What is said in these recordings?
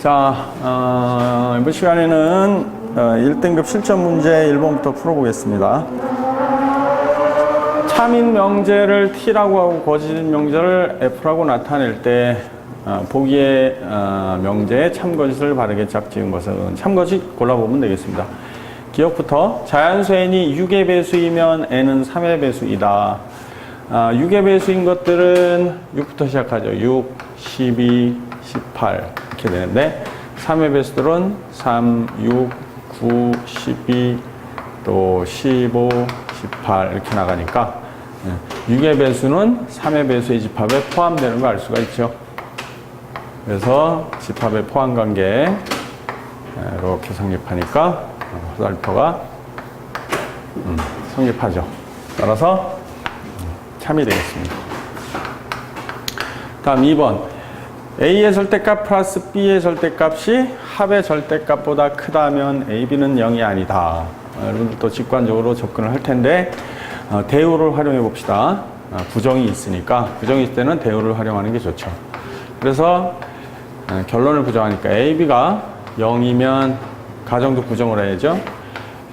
자, 어, 이번 시간에는 어, 1등급 실전 문제 1번부터 풀어보겠습니다. 참인 명제를 T라고 하고 거짓 명제를 F라고 나타낼 때 어, 보기의 어, 명제에 참거짓을 바르게 짝지은 것은 참거짓 골라보면 되겠습니다. 기억부터 자연수 n이 6의 배수이면 n은 3의 배수이다. 아, 6의 배수인 것들은 6부터 시작하죠. 6, 12, 18 이렇게 되는데 3의 배수들은 3, 6, 9, 12, 또 15, 18 이렇게 나가니까 6의 배수는 3의 배수의 집합에 포함되는 거알 수가 있죠. 그래서 집합의 포함 관계 이렇게 성립하니까 화살표가 음, 성립하죠. 따라서 참이 되겠습니다. 다음 2번. A의 절대값 플러스 B의 절대값이 합의 절대값보다 크다면 AB는 0이 아니다. 어, 여러분들 또 직관적으로 접근을 할 텐데, 어, 대우를 활용해 봅시다. 어, 부정이 있으니까, 부정이 있을 때는 대우를 활용하는 게 좋죠. 그래서 어, 결론을 부정하니까 AB가 0이면 가정도 부정을 해야죠.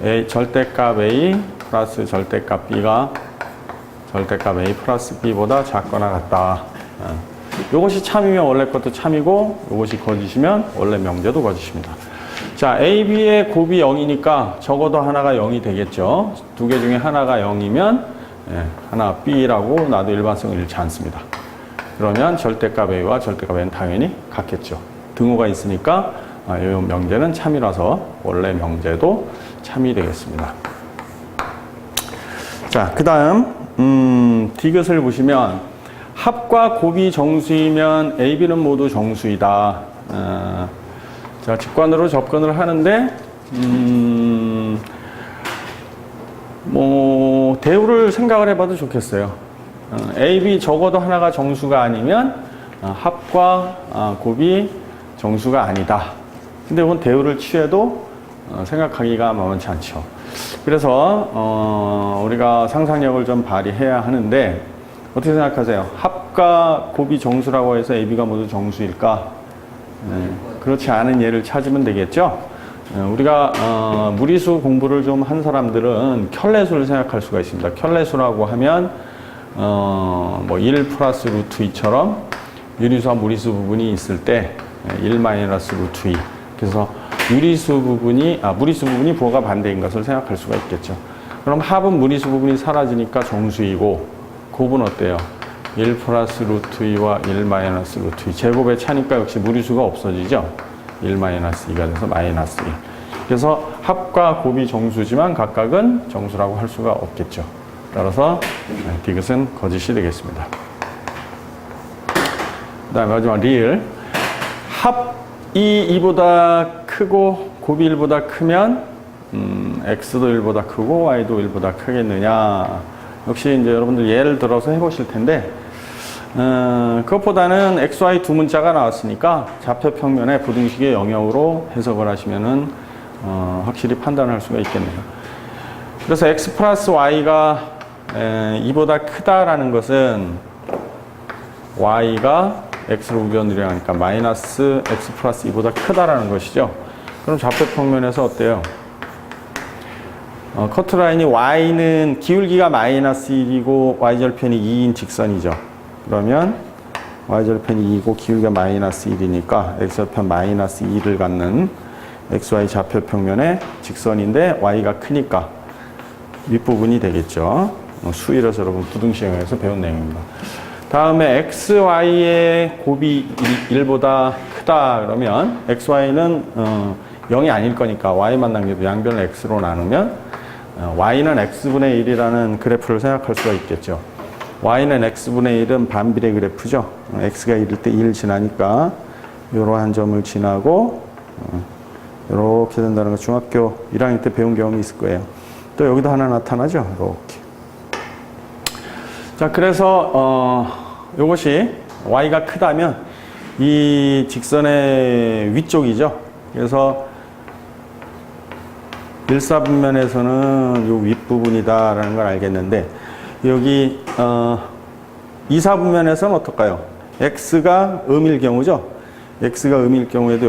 A, 절대값 A 플러스 절대값 B가 절대값 A 플러스 B보다 작거나 같다. 어. 이것이 참이면 원래 것도 참이고 이것이 거짓이면 원래 명제도 거짓입니다. 자, A, B의 곱이 0이니까 적어도 하나가 0이 되겠죠. 두 개 중에 하나가 0이면 예, 하나 B라고 나도 일반성을 잃지 않습니다. 그러면 절대값 A와 절대값 N은 당연히 같겠죠. 등호가 있으니까 아, 이 명제는 참이라서 원래 명제도 참이 되겠습니다. 자, 그 다음, 음, 디귿을 보시면 합과 곱이 정수이면 A, B는 모두 정수이다. 어, 자, 직관으로 접근을 하는데, 음, 뭐, 대우를 생각을 해봐도 좋겠어요. 어, A, B 적어도 하나가 정수가 아니면 어, 합과 어, 곱이 정수가 아니다. 근데 이건 대우를 취해도 어, 생각하기가 만만치 않죠. 그래서 어, 우리가 상상력을 좀 발휘해야 하는데 어떻게 생각하세요? 합 과 곱이 정수라고 해서 AB가 모두 정수일까? 네, 그렇지 않은 예를 찾으면 되겠죠. 어, 우리가 어, 무리수 공부를 좀 한 사람들은 켤레수를 생각할 수가 있습니다. 켤레수라고 하면 어, 뭐1 플러스 루트 2처럼 유리수와 무리수 부분이 있을 때 1 마이너스 루트 2 그래서 유리수 부분이 아 무리수 부분이 부호가 반대인 것을 생각할 수가 있겠죠. 그럼 합은 무리수 부분이 사라지니까 정수이고 곱은 어때요? 1 플러스 루트 2와 1 마이너스 루트 2 제곱의 차니까 역시 무리수가 없어지죠. 1 마이너스 2가 돼서 마이너스 1. 그래서 합과 곱이 정수지만 각각은 정수라고 할 수가 없겠죠. 따라서 네, 디귿은 거짓이 되겠습니다. 그 다음에 마지막 리을. 합이 2보다 크고 곱이 1보다 크면 음, x도 1보다 크고 y도 1보다 크겠느냐. 역시 이제 여러분들 예를 들어서 해보실 텐데 어, 그것보다는 x, y 두 문자가 나왔으니까 좌표 평면의 부등식의 영역으로 해석을 하시면은 어, 확실히 판단할 수가 있겠네요. 그래서 x 플러스 y가 에, 2보다 크다라는 것은 y가 x로 우변으로 하니까 마이너스 x 플러스 2보다 크다라는 것이죠. 그럼 좌표 평면에서 어때요? 어, 커트라인이 y는 기울기가 마이너스 1이고 y절편이 2인 직선이죠. 그러면 y절편이 2이고 기울기가 마이너스 1이니까 x절편 마이너스 2를 갖는 xy 좌표 평면의 직선인데 y가 크니까 윗부분이 되겠죠. 어, 수일에서 여러분 부등시행에서 배운 내용입니다. 다음에 xy의 곱이 1 보다 크다 그러면 xy는 어, 0이 아닐 거니까 y만 남겨도 양변을 x로 나누면 어, y는 x분의 1이라는 그래프를 생각할 수가 있겠죠. y는 x분의 1은 반비례 그래프죠. 어, x가 1일 때 1 지나니까 이러한 점을 지나고 어, 이렇게 된다는 거 중학교 1학년 때 배운 경험이 있을 거예요. 또 여기도 하나 나타나죠. 이렇게. 자, 그래서 어, 이것이 y가 크다면 이 직선의 위쪽이죠. 그래서 일사분면에서는 이 윗부분이다라는 걸 알겠는데 여기 어, 이사분면에서는 어떨까요? x가 음일 경우죠. x가 음일 경우에도